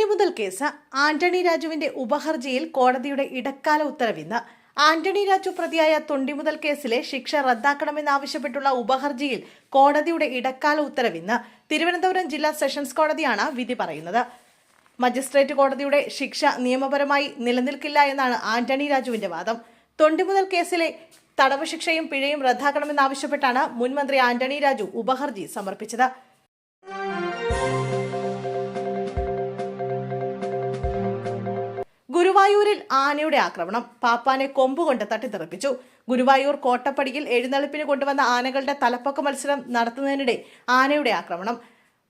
തൊണ്ടിമുതൽ case Antony രാജുവിന്റെ ഉപഹർജിയിൽ കോടതിയുടെ ഇടക്കാല ഉത്തരവിന്ന്. ആന്റണി രാജു പ്രതിയായ തൊണ്ടിമുതൽ കേസിലെ ശിക്ഷ റദ്ദാക്കണമെന്നാവശ്യപ്പെട്ടുള്ള ഉപഹർജിയിൽ കോടതിയുടെ ഇടക്കാല ഉത്തരവിന്ന് തിരുവനന്തപുരം ജില്ലാ സെഷൻസ് കോടതിയാണ് വിധി പറയുന്നത്. മജിസ്ട്രേറ്റ് കോടതിയുടെ ശിക്ഷ നിയമപരമായി നിലനിൽക്കില്ല എന്നാണ് ആന്റണി രാജുവിന്റെ വാദം. തൊണ്ടിമുതൽ കേസിലെ തടവ് ശിക്ഷയും പിഴയും റദ്ദാക്കണമെന്നാവശ്യപ്പെട്ടാണ് മുൻമന്ത്രി ആന്റണി രാജു ഉപഹർജി സമർപ്പിച്ചത്. ഗുരുവായൂരിൽ ആനയുടെ ആക്രമണം. പാപ്പാനെ കൊമ്പുകൊണ്ട് തട്ടിത്തെറിപ്പിച്ചു. ഗുരുവായൂർ കോട്ടപ്പടിയിൽ എഴുന്നള്ളിപ്പിന് കൊണ്ടുവന്ന ആനകളുടെ തലപ്പൊക്ക മത്സരം നടത്തുന്നതിനിടെ ആനയുടെ ആക്രമണം.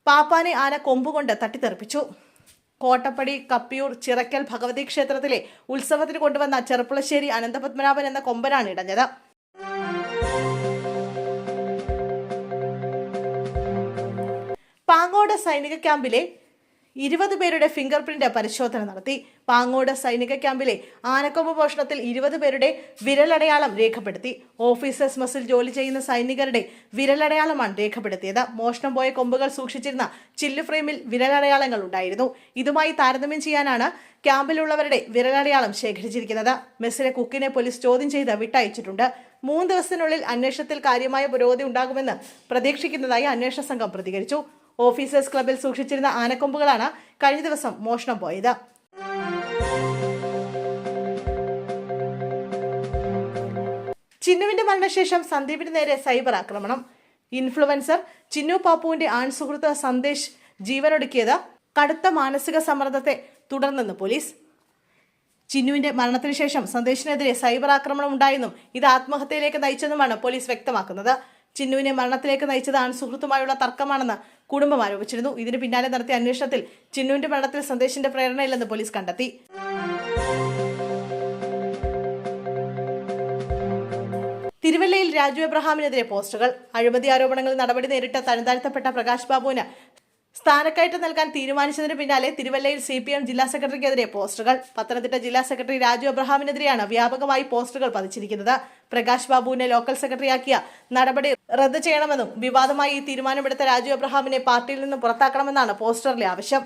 പാപ്പാനെ ആന കൊമ്പുകൊണ്ട് തട്ടിത്തെറിപ്പിച്ചു. കോട്ടപ്പടി കപ്പിയൂർ ചിറക്കൽ ഭഗവതി ക്ഷേത്രത്തിലെ ഉത്സവത്തിന് കൊണ്ടുവന്ന ചെറുപ്പുളശ്ശേരി അനന്തപത്മനാഭൻ എന്ന കൊമ്പനാണ് ഇടഞ്ഞത്. പാങ്ങോട് സൈനിക ക്യാമ്പിലെ ഇരുപത് പേരുടെ ഫിംഗർ പ്രിന്റ് പരിശോധന നടത്തി. പാങ്ങോട് സൈനിക ക്യാമ്പിലെ ആനക്കൊമ്പ് പോഷണത്തിൽ ഇരുപത് പേരുടെ വിരലടയാളം രേഖപ്പെടുത്തി. ഓഫീസേഴ്സ് മസിൽ ജോലി ചെയ്യുന്ന സൈനികരുടെ വിരലടയാളമാണ് രേഖപ്പെടുത്തിയത്. മോഷണം പോയ കൊമ്പുകൾ സൂക്ഷിച്ചിരുന്ന ചില്ലു ഫ്രെയിമിൽ വിരലടയാളങ്ങൾ ഉണ്ടായിരുന്നു. ഇതുമായി താരതമ്യം ചെയ്യാനാണ് ക്യാമ്പിലുള്ളവരുടെ വിരലടയാളം ശേഖരിച്ചിരിക്കുന്നത്. മെസ്സിലെ കുക്കിനെ പോലീസ് ചോദ്യം ചെയ്ത് വിട്ടയച്ചിട്ടുണ്ട്. മൂന്ന് ദിവസത്തിനുള്ളിൽ അന്വേഷണത്തിൽ കാര്യമായ പുരോഗതി ഉണ്ടാകുമെന്ന് പ്രതീക്ഷിക്കുന്നതായി അന്വേഷണ സംഘം പ്രതികരിച്ചു. ഓഫീസേഴ്സ് ക്ലബിൽ സൂക്ഷിച്ചിരുന്ന ആനക്കൊമ്പുകളാണ് കഴിഞ്ഞ ദിവസം മോഷണം പോയത്. ചിന്നുവിന്റെ മരണശേഷം സന്ദീപിന് നേരെ സൈബർ ആക്രമണം. ഇൻഫ്ലുവൻസർ ചിന്നു പാപ്പുവിന്റെ ആൺസുഹൃത്ത് സന്ദേശ് ജീവനൊടുക്കിയത് കടുത്ത മാനസിക സമ്മർദ്ദത്തെ തുടർന്നെന്ന് പോലീസ്. ചിന്നുവിന്റെ മരണത്തിന് ശേഷം സന്ദേശിനെതിരെ സൈബർ ആക്രമണം ഉണ്ടായെന്നും ഇത് ആത്മഹത്യയിലേക്ക് നയിച്ചെന്നുമാണ് പോലീസ് വ്യക്തമാക്കുന്നത്. ചിന്നുവിനെ മരണത്തിലേക്ക് നയിച്ചതാണ് സുഹൃത്തുമായുള്ള തർക്കമാണെന്ന് കുടുംബം ആരോപിച്ചിരുന്നു. ഇതിന് പിന്നാലെ നടത്തിയ അന്വേഷണത്തിൽ ചിന്നുവിന്റെ മരണത്തിൽ സന്ദേശിന്റെ പ്രേരണയില്ലെന്ന് പോലീസ് കണ്ടെത്തി. തിരുവല്ലയിൽ രാജു എബ്രഹാമിനെതിരെ പോസ്റ്ററുകൾ. അഴിമതി ആരോപണങ്ങളിൽ നടപടി നേരിട്ട തരംതാഴ്ത്തപ്പെട്ട പ്രകാശ് ബാബുവിന് സ്ഥാനക്കയറ്റം നൽകാൻ തീരുമാനിച്ചതിന് പിന്നാലെ തിരുവല്ലയിൽ സി പി എം ജില്ലാ സെക്രട്ടറിക്കെതിരെ പോസ്റ്ററുകൾ. പത്തനംതിട്ട ജില്ലാ സെക്രട്ടറി രാജു അബ്രഹാമിനെതിരെയാണ് വ്യാപകമായി പോസ്റ്ററുകൾ പതിച്ചിരിക്കുന്നത്. പ്രകാശ് ബാബുവിനെ ലോക്കൽ സെക്രട്ടറിയാക്കിയ നടപടി റദ്ദ് ചെയ്യണമെന്നും വിവാദമായി ഈ തീരുമാനമെടുത്ത രാജു അബ്രഹാമിനെ പാർട്ടിയിൽ നിന്ന് പുറത്താക്കണമെന്നാണ് പോസ്റ്ററിലെ ആവശ്യം.